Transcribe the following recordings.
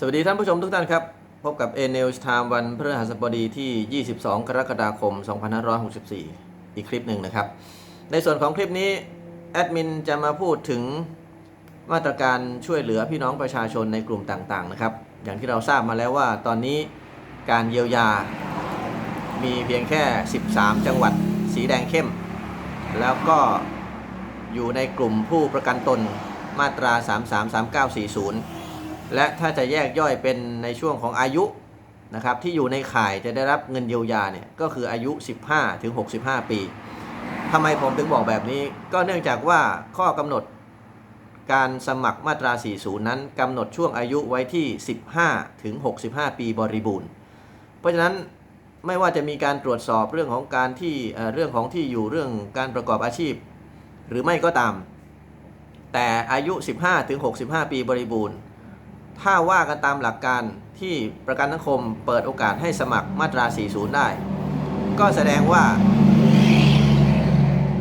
สวัสดีท่านผู้ชมทุกท่านครับ พบกับ a n e w s Time วันพฤหัสบดีที่ 22 กรกฎาคม 2564 อีกคลิปหนึ่งนะครับ ในส่วนของคลิปนี้แอดมินจะมาพูดถึงมาตรการช่วยเหลือพี่น้องประชาชนในกลุ่มต่างๆนะครับ อย่างที่เราทราบมาแล้วว่าตอนนี้การเยียวยา มีเพียงแค่ 13 จังหวัดสีแดงเข้ม แล้วก็อยู่ในกลุ่มผู้ประกันตนมาตรา 333940 และถ้าจะแยกย่อยเป็นในช่วงของอายุนะครับที่อยู่ในข่ายจะได้รับเงินเยียวยาเนี่ยก็คืออายุ 15ถึง65 ปีทำไมผมถึงบอกแบบนี้ ก็เนื่องจากว่าข้อกำหนดการสมัครมาตรา 40 นั้นกำหนดช่วงอายุไว้ที่ 15ถึง65 ปีบริบูรณ์ เพราะฉะนั้นไม่ว่าจะมีการตรวจสอบเรื่องของการที่เอ่อเรื่องของที่อยู่เรื่องการประกอบอาชีพ หรือไม่ก็ตาม แต่อายุ 15ถึง65 ปีบริบูรณ์ ถ้าว่ากันตามหลักการที่ประกันสังคมเปิดโอกาสให้สมัครมาตรา 40 ได้ ก็แสดงว่า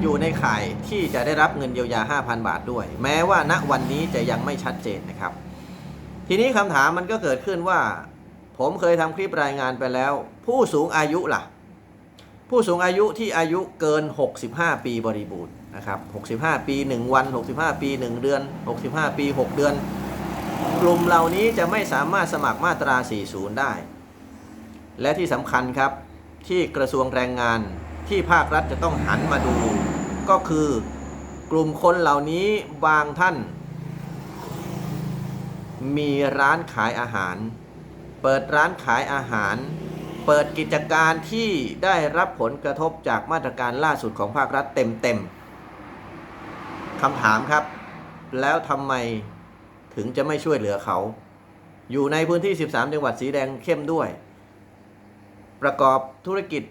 อยู่ในข่ายที่จะได้รับเงินเยียวยา 5,000 บาทด้วย แม้ว่าณวันนี้จะยังไม่ชัดเจนนะครับ ทีนี้คำถามมันก็เกิดขึ้นว่า ผมเคยทำคลิปรายงานไปแล้ว ผู้สูงอายุล่ะ ผู้สูงอายุที่อายุเกิน 65 ปีบริบูรณ์นะครับ 65 ปี 1 วัน 65 ปี 1 เดือน 65 ปี 6 เดือน กลุ่มเหล่านี้จะไม่สามารถสมัครมาตรา 40 ได้ และที่สำคัญครับที่กระทรวงแรงงานที่ภาครัฐจะต้องหันมาดู ก็คือกลุ่มคนเหล่านี้บางท่าน มีร้านขายอาหาร เปิดร้านขายอาหาร เปิดกิจการที่ได้รับผลกระทบจากมาตรการล่าสุดของภาครัฐเต็มๆคำถามครับ แล้วทำไม ถึงจะไม่ช่วยเหลือเขา อยู่ในพื้นที่ 13 จังหวัดสีแดงเข้มด้วย ประกอบธุรกิจ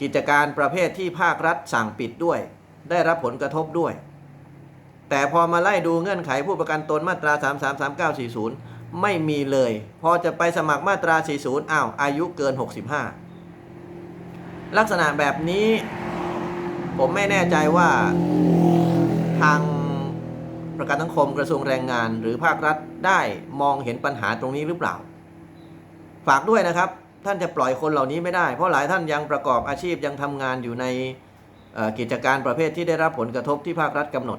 กิจการประเภทที่ภาครัฐสั่งปิดด้วย ได้รับผลกระทบด้วย แต่พอมาไล่ดูเงื่อนไขผู้ประกันตนมาตรา 333940 ไม่มีเลย พอจะไปสมัครมาตรา 40อ้าวอายุเกิน 65 ลักษณะแบบนี้ผมไม่แน่ใจว่าทาง ประกันสังคมกระทรวงแรงงานหรือภาครัฐได้มองเห็นปัญหาตรงนี้หรือเปล่า ฝากด้วยนะครับ ท่านจะปล่อยคนเหล่านี้ไม่ได้ เพราะหลายท่านยังประกอบอาชีพยังทำงานอยู่ในกิจการประเภทที่ได้รับผลกระทบที่ภาครัฐกำหนด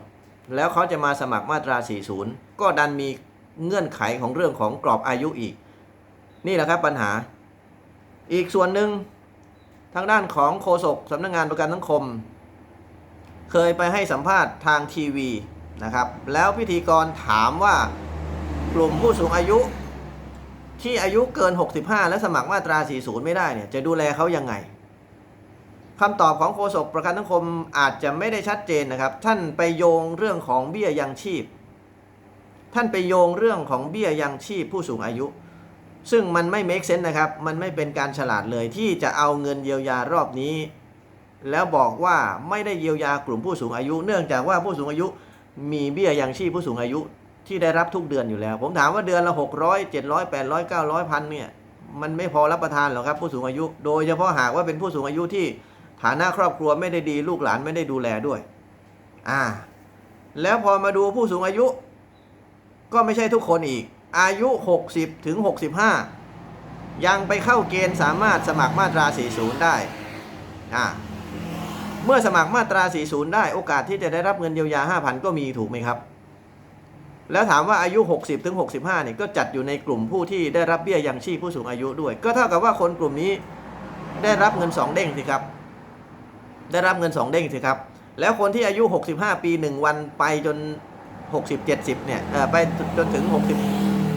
แล้วเขาจะมาสมัครมาตรา 40 ก็ดันมีเงื่อนไขของเรื่องของกรอบอายุอีก นี่แหละครับปัญหา อีกส่วนหนึ่งทางด้านของโฆษกสำนักงงานประกันสังคม เคยไปให้สัมภาษณ์ทางทีวี นะครับ แล้วพิธีกรถามว่ากลุ่มผู้สูงอายุ ที่อายุเกิน 65 และสมัครมาตรา 40 ไม่ได้เนี่ยจะดูแลเขายังไงคำตอบของโฆษกประกันสังคมอาจจะไม่ได้ชัดเจนนะครับ ท่านไปโยงเรื่องของเบี้ยยังชีพ ท่านไปโยงเรื่องของเบี้ยยังชีพผู้สูงอายุ ซึ่งมันไม่ make sense นะครับ มันไม่เป็นการฉลาดเลยที่จะเอาเงินเยียวยารอบนี้ แล้วบอกว่าไม่ได้เยียวยากลุ่มผู้สูงอายุ เนื่องจากว่าผู้สูงอายุ มีเบี้ยยังชีพผู้สูงอายุที่ได้รับทุกเดือนอยู่แล้ว ผมถามว่าเดือนละ 600 700 800 900พันเนี่ยมันไม่พอรับประทานหรอกครับผู้สูงอายุ โดยเฉพาะหากว่าเป็นผู้สูงอายุที่ฐานะครอบครัวไม่ได้ดีลูกหลานไม่ได้ดูแลด้วย อ่า แล้วพอมาดูผู้สูงอายุ ก็ไม่ใช่ทุกคนอีก อายุ 60ถึง65 ยังไปเข้าเกณฑ์สามารถสมัครมาตรา 40 ได้ อ่า เมื่อสมัครมาตรา 40 ได้โอกาสที่จะได้รับเงินเยียวยา 5,000 ก็มีถูกไหมครับ แล้วถามว่าอายุ 60 ถึง 65เนี่ยก็จัดอยู่ในกลุ่มผู้ที่ได้รับเบี้ยยังชีพผู้สูงอายุด้วย ก็เท่ากับว่าคนกลุ่มนี้ได้รับเงิน 2 เด้งสิครับ ได้รับเงิน 2 เด้งสิครับ แล้วคนที่อายุ 65 ปี 1 วันไปจน 60 70เนี่ยเออไปจนถึง 60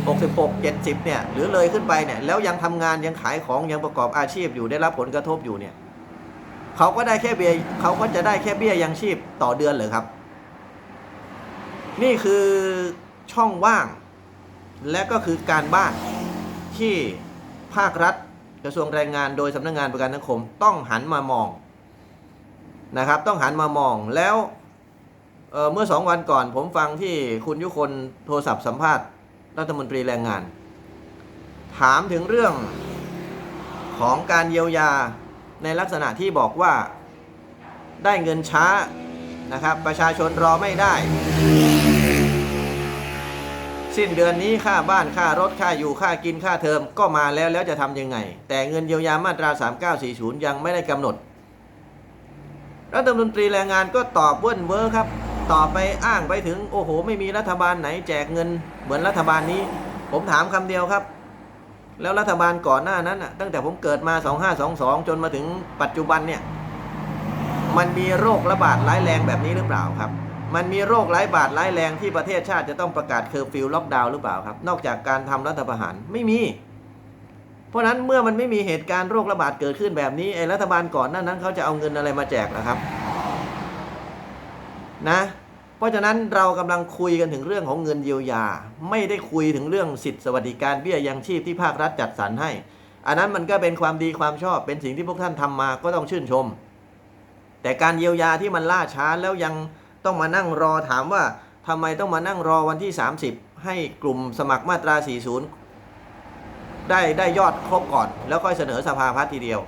66 70เนี่ยหรือเลยขึ้นไปเนี่ยแล้วยังทำงานยังขายของยังประกอบอาชีพอยู่ได้รับผลกระทบอยู่เนี่ย เขาก็ได้แค่เบี้ยเขาก็จะได้แค่เบี้ยยังชีพต่อเดือนเหรอครับ นี่คือช่องว่าง และก็คือการบ้านที่ภาครัฐกระทรวงแรงงานโดยสำนักงานประกันสังคมต้องหันมามองนะครับ ต้องหันมามองแล้วเเมื่อสองวันก่อน ผมฟังที่คุณยุคนโทรศัพท์สัมภาษณ์รัฐมนตรีแรงงาน ถามถึงเรื่องของการเยียวยา ในลักษณะที่บอกว่าได้เงินช้านะครับ ประชาชนรอไม่ได้ สิ้นเดือนนี้ค่าบ้านค่ารถค่าอยู่ค่ากินค่าเทอมก็มาแล้วแล้วจะทำยังไง แต่เงินเยียวยามาตรา 3940 ยังไม่ได้กำหนดรัฐมนตรีแรงงานก็ตอบเว้นเวอร์ครับตอบไปอ้างไปถึงโอ้โห ไม่มีรัฐบาลไหนแจกเงินเหมือนรัฐบาลนี้ ผมถามคำเดียวครับ แล้วรัฐบาลก่อนหน้านั้นน่ะ ตั้งแต่ผมเกิดมา 2522 จนมาถึงปัจจุบันเนี่ย มันมีโรคระบาดร้ายแรงแบบนี้หรือเปล่าครับ มันมีโรคร้ายบาดร้ายแรงที่ประเทศชาติจะต้องประกาศเคอร์ฟิวล็อกดาวน์หรือเปล่าครับ นอกจากการทำรัฐประหารไม่มี เพราะฉะนั้นเมื่อมันไม่มีเหตุการณ์โรคระบาดเกิดขึ้นแบบนี้ไอ้รัฐบาลก่อนหน้านั้นเขาจะเอาเงินอะไรมาแจกล่ะครับ นะ เพราะฉะนั้นเรากำลังคุยกันถึงเรื่องของเงินเยียวยา ไม่ได้คุยถึงเรื่องสิทธิสวัสดิการเบี้ยยังชีพที่ภาครัฐจัดสรรให้ อันนั้นมันก็เป็นความดีความชอบเป็นสิ่งที่พวกท่านทำมาก็ต้องชื่นชม แต่การเยียวยาที่มันล่าช้าแล้วยังต้องมานั่งรอถามว่าทำไมต้องมานั่งรอวันที่ 30 ให้กลุ่มสมัครมาตรา 40 ได้ได้ยอดครบก่อน แล้วค่อยเสนอสภาพัฒน์ทีเดียว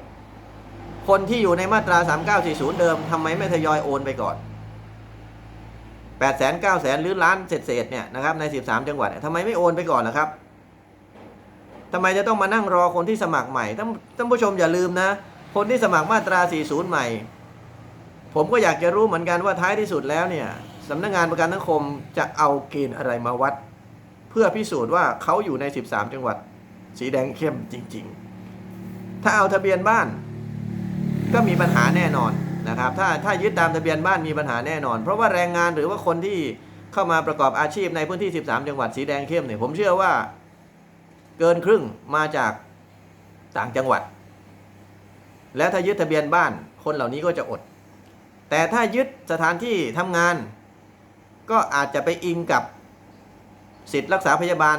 คนที่อยู่ในมาตรา 3940 เดิมทำไมไม่ทยอยโอนไปก่อน 8 0 0 0 0 9 0 0 0 0หรือล้านเศษเนี่ยนะครับใน 13 จังหวัดทำไมไม่โอนไปก่อนล่ะครับทำไมจะต้องมานั่งรอคนที่สมัครใหม่ท่านท่านผู้ชมอย่าลืมนะ คนที่สมัครมาตรา 40 ใหม่ ผมก็อยากจะรู้เหมือนกันว่าท้ายที่สุดแล้วเนี่ยสำนักงานประกันสังคมจะเอาเกณฑ์อะไรมาวัด เพื่อพิสูจน์ว่าเขาอยู่ใน 13 จังหวัด สีแดงเข้มจริง ๆ ถ้าเอาทะเบียนบ้าน ก็มีปัญหาแน่นอน นะครับถ้าถ้ายึดตามทะเบียนบ้านมีปัญหาแน่นอน เพราะว่าแรงงานหรือว่าคนที่เข้ามาประกอบอาชีพในพื้นที่ 13 จังหวัดสีแดงเข้มเนี่ยผมเชื่อว่าเกินครึ่งมาจากต่างจังหวัด แล้วถ้ายึดทะเบียนบ้านคนเหล่านี้ก็จะอด แต่ถ้ายึดสถานที่ทำงาน ก็อาจจะไปอิงกับสิทธิ์รักษาพยาบาล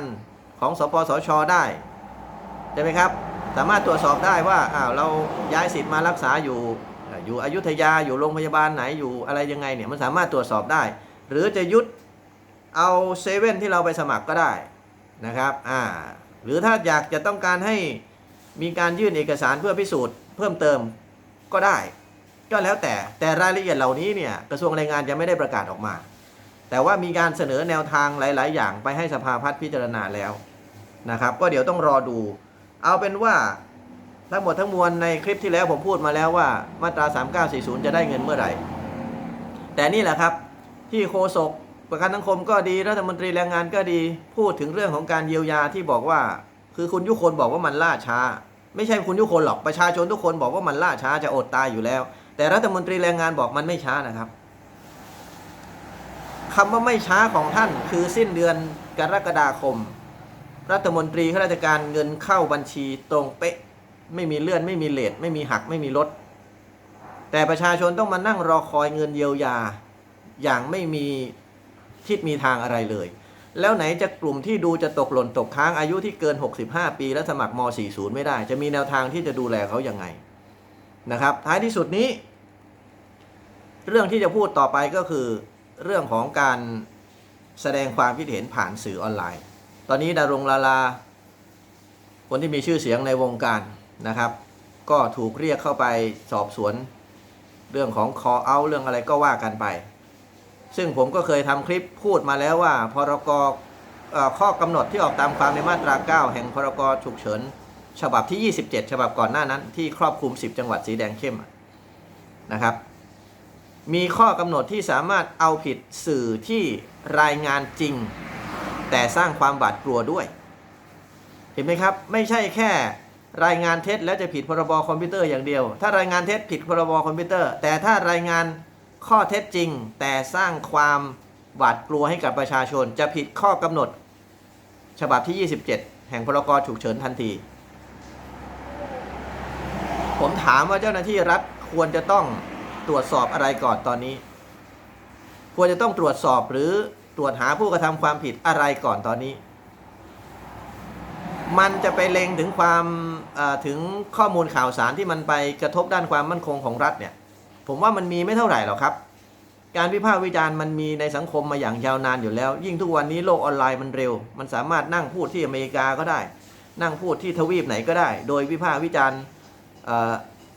ของสปสช ได้ใช่ไหมครับ สามารถตรวจสอบได้ว่าอ้าวเราย้ายสิทธิ์มารักษาอยู่ อยู่อยุธยาอยู่โรงพยาบาลไหนอยู่อะไรยังไงเนี่ยมันสามารถตรวจสอบได้ หรือจะยุดเอาเซเว่นที่เราไปสมัครก็ได้นะครับอ่าหรือถ้าอยากจะต้องการให้มีการยื่นเอกสารเพื่อพิสูจน์ เพิ่มเติมก็ได้ ก็แล้วแต่แต่รายละเอียดเหล่านี้เนี่ยกระทรวงแรงงานยังไม่ได้ประกาศออกมา แต่ว่ามีการเสนอแนวทางหลาย ๆ อย่างไปให้สภาพัฒน์พิจารณาแล้วนะครับ ก็เดี๋ยวต้องรอดู เอาเป็นว่า ทั้งหมดทั้งมวลในคลิปที่แล้วผมพูดมาแล้วว่ามาตรา 3940 จะได้เงินเมื่อไหร่ แต่นี่แหละครับที่โฆษกประกันสังคมก็ดีรัฐมนตรีแรงงานก็ดีพูดถึงเรื่องของการเยียวยาที่บอกว่า คือคุณยุคนบอกว่ามันล่าช้า ไม่ใช่คุณยุคนหรอกประชาชนทุกคนบอกว่ามันล่าช้าจะอดตายอยู่แล้ว แต่รัฐมนตรีแรงงานบอกมันไม่ช้านะครับคำว่าไม่ช้าของท่านคือสิ้นเดือนกรกฎาคม รัฐมนตรีข้าราชการเงินเข้าบัญชีตรงเป๊ะ ไม่มีเลื่อนไม่มีเลทไม่มีหักไม่มีลด แต่ประชาชนต้องมานั่งรอคอยเงินเยียวยา อย่างไม่มีทิศมีทางอะไรเลย แล้วไหนจะกลุ่มที่ดูจะตกหล่นตกค้างอายุที่เกิน 65 ปี และสมัครม .40 ไม่ได้ จะมีแนวทางที่จะดูแลเขาอย่างไงนะครับ ท้ายที่สุดนี้ เรื่องที่จะพูดต่อไปก็คือ เรื่องของการแสดงความคิดเห็นผ่านสื่อออนไลน์ ตอนนี้ดารงลาลาคนที่มีชื่อเสียงในวงการ นะครับ ก็ถูกเรียกเข้าไปสอบสวน เรื่องของ call out เรื่องอะไรก็ว่ากันไป ซึ่งผมก็เคยทำคลิปพูดมาแล้วว่าพรกข้อกำหนดที่ออกตามความในมาตรา 9 แห่งพรกฉุกเฉิน ฉบับที่ 27 ฉบับก่อนหน้านั้นที่ครอบคลุม 10 จังหวัดสีแดงเข้มนะครับ มีข้อกำหนดที่สามารถเอาผิดสื่อที่รายงานจริง แต่สร้างความบาดกลัวด้วย เห็นไหมครับ ไม่ใช่แค่ รายงานเท็จแล้วจะผิดพรบคอมพิวเตอร์อย่างเดียว ถ้ารายงานเท็จผิดพรบคอมพิวเตอร์ แต่ถ้ารายงานข้อเท็จจริง แต่สร้างความหวาดกลัวให้กับประชาชน จะผิดข้อกำหนด ฉบับที่ 27 แห่งพรกฉุกเฉินทันที ผมถามว่าเจ้าหน้าที่รัฐควรจะต้องตรวจสอบอะไรก่อนตอนนี้ ควรจะต้องตรวจสอบหรือตรวจหาผู้กระทำความผิดอะไรก่อนตอนนี้ มันจะไปเล็งถึงความถึงข้อมูลข่าวสารที่มันไปกระทบด้านความมั่นคงของรัฐเนี่ย ผมว่ามันมีไม่เท่าไหร่หรอกครับ การวิพากษ์วิจารณ์มันมีในสังคมมาอย่างยาวนานอยู่แล้ว ยิ่งทุกวันนี้โลกออนไลน์มันเร็ว มันสามารถนั่งพูดที่อเมริกาก็ได้ นั่งพูดที่ทวีปไหนก็ได้ โดยวิพากษ์วิจารณ์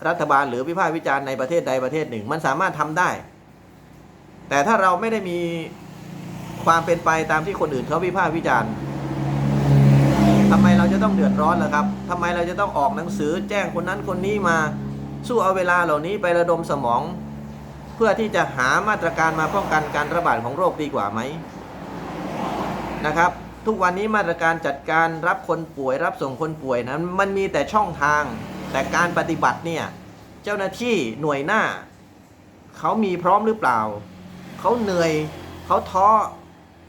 รัฐบาลหรือวิพากษ์วิจารณ์ในประเทศใดประเทศหนึ่ง มันสามารถทำได้ แต่ถ้าเราไม่ได้มีความเป็นไปตามที่คนอื่นเขาวิพากษ์วิจารณ์ ทำไมเราจะต้องเดือดร้อนล่ะครับทำไมเราจะต้องออกหนังสือแจ้งคนนั้นคนนี้มาสู้เอาเวลาเหล่านี้ไประดมสมอง เพื่อที่จะหามาตรการมาป้องกันการระบาดของโรคดีกว่าไหมนะครับ ทุกวันนี้มาตรการจัดการรับคนป่วย รับส่งคนป่วยนั้น มันมีแต่ช่องทาง แต่การปฏิบัติเนี่ยเจ้าหน้าที่หน่วยหน้า เขามีพร้อมหรือเปล่า เขาเหนื่อย เขาท้อ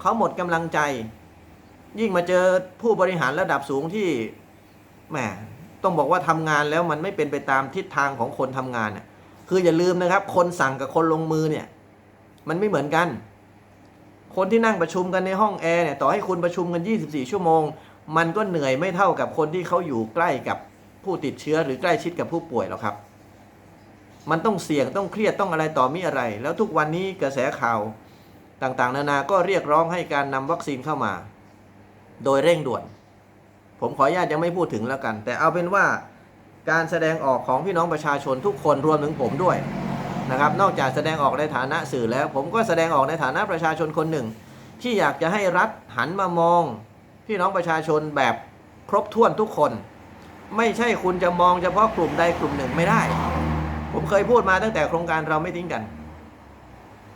เขาหมดกำลังใจ ยิ่งมาเจอผู้บริหารระดับสูงที่แหมต้องบอกว่าทำงานแล้วมันไม่เป็นไปตามทิศทางของคนทำงานน่ะคืออย่าลืมนะครับ คนสั่งกับคนลงมือเนี่ย มันไม่เหมือนกัน คนที่นั่งประชุมกันในห้องแอร์เนี่ยต่อให้คุณประชุมกัน 24 ชั่วโมง มันก็เหนื่อยไม่เท่ากับคนที่เขาอยู่ใกล้กับผู้ติดเชื้อหรือใกล้ชิดกับผู้ป่วยหรอกครับ มันต้องเสี่ยงต้องเครียดต้องอะไรต่อมีอะไร แล้วทุกวันนี้กระแสข่าวต่างๆ นานาก็เรียกร้องให้การนำวัคซีนเข้ามา โดยเร่งด่วน ผมขออนุญาตยังไม่พูดถึงแล้วกัน แต่เอาเป็นว่าการแสดงออกของพี่น้องประชาชนทุกคนรวมถึงผมด้วยนะครับ นอกจากแสดงออกในฐานะสื่อแล้ว ผมก็แสดงออกในฐานะประชาชนคนหนึ่ง ที่อยากจะให้รัฐหันมามอง พี่น้องประชาชนแบบครบถ้วนทุกคน ไม่ใช่คุณจะมองเฉพาะกลุ่มใดกลุ่มหนึ่งไม่ได้ ผมเคยพูดมาตั้งแต่โครงการเราไม่ทิ้งกัน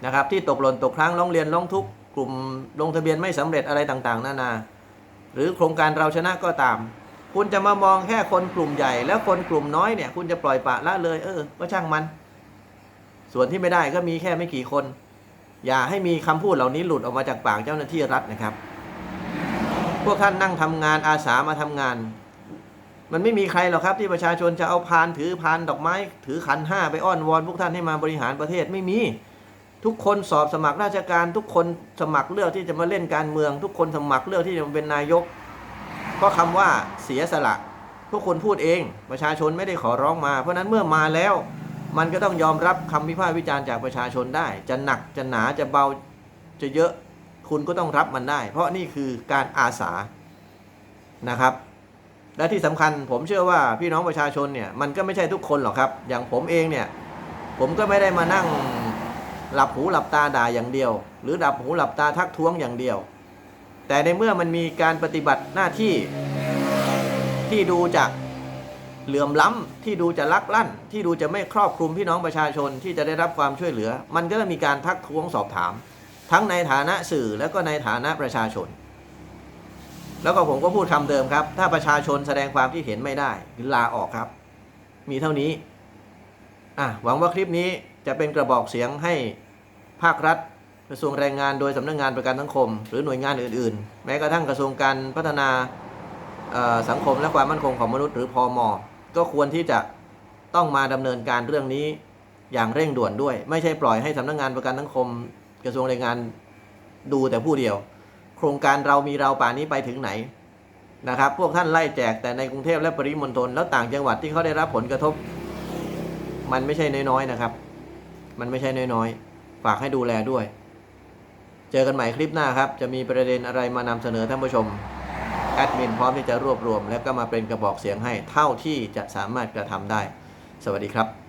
นะครับที่ตกหล่นตกครั้งร้องเรียนร้องทุกกลุ่มลงทะเบียนไม่สำเร็จอะไรต่าง ๆ นานา หรือโครงการเราชนะก็ตาม คุณจะมามองแค่คนกลุ่มใหญ่ แล้วคนกลุ่มน้อยเนี่ยคุณจะปล่อยปะละเลย เออก็ช่างมัน ส่วนที่ไม่ได้ก็มีแค่ไม่กี่คน อย่าให้มีคำพูดเหล่านี้หลุดออกมาจากปากเจ้าหน้าที่รัฐนะครับ พวกท่านนั่งทำงานอาสามาทำงาน มันไม่มีใครหรอกครับ ที่ประชาชนจะเอาพานถือพานดอกไม้ ถือขันห้าไปอ้อนวอนพวกท่านให้มาบริหารประเทศไม่มี ทุกคนสอบสมัครราชการ ทุกคนสมัครเลือกที่จะมาเล่นการเมือง ทุกคนสมัครเลือกที่จะมาเป็นนายก ก็คำว่าเสียสละทุกคนพูดเองประชาชนไม่ได้ขอร้องมา เพราะฉะนั้นเมื่อมาแล้ว มันก็ต้องยอมรับคำวิพากษ์วิจารณ์จากประชาชนได้ จะหนักจะหนาจะเบาจะเยอะคุณก็ต้องรับมันได้ เพราะนี่คือการอาสานะครับ และที่สำคัญผมเชื่อว่าพี่น้องประชาชนเนี่ยมันก็ไม่ใช่ทุกคนหรอกครับ อย่างผมเองเนี่ยผมก็ไม่ได้มานั่ง หลับหูหลับตาด่าอย่างเดียว หรือหลับหูหลับตาทักท้วงอย่างเดียว แต่ในเมื่อมันมีการปฏิบัติหน้าที่ที่ดูจะเหลื่อมล้ำที่ดูจะลักลั่น ที่ดูจะไม่ครอบคลุมพี่น้องประชาชนที่จะได้รับความช่วยเหลือ มันก็ต้องมีการทักท้วงสอบถาม ทั้งในฐานะสื่อและก็ในฐานะประชาชน แล้วก็ผมก็พูดคำเดิมครับ ถ้าประชาชนแสดงความที่เห็นไม่ได้ลาออกครับ มีเท่านี้อะหวังว่าคลิปนี้ จะเป็นกระบอกเสียงให้ภาครัฐกระทรวงแรงงานโดยสำนักงงานประกันสังคม หรือหน่วยงานอื่นๆ แม้กระทั่งกระทรวงการพัฒนาสังคมและความมั่นคงของมนุษย์หรือพอมก็ควรที่จะต้องมาดำเนินการเรื่องนี้อย่างเร่งด่วนด้วย ไม่ใช่ปล่อยให้สำนักงานประกันสังคม กระทรวงแรงงานดูแต่ผู้เดียว โครงการเรามีเราป่านนี้ไปถึงไหนนะครับ พวกท่านไล่แจกแต่ในกรุงเทพและปริมณฑลแล้วต่างจังหวัดที่เขาได้รับผลกระทบ มันไม่ใช่น้อยๆนะครับ มันไม่ใช่น้อยๆ ฝากให้ดูแลด้วย เจอกันใหม่คลิปหน้าครับ จะมีประเด็นอะไรมานำเสนอท่านผู้ชม แอดมินพร้อมที่จะรวบรวม และก็มาเป็นกระบอกเสียงให้เท่าที่จะสามารถกระทำได้ สวัสดีครับ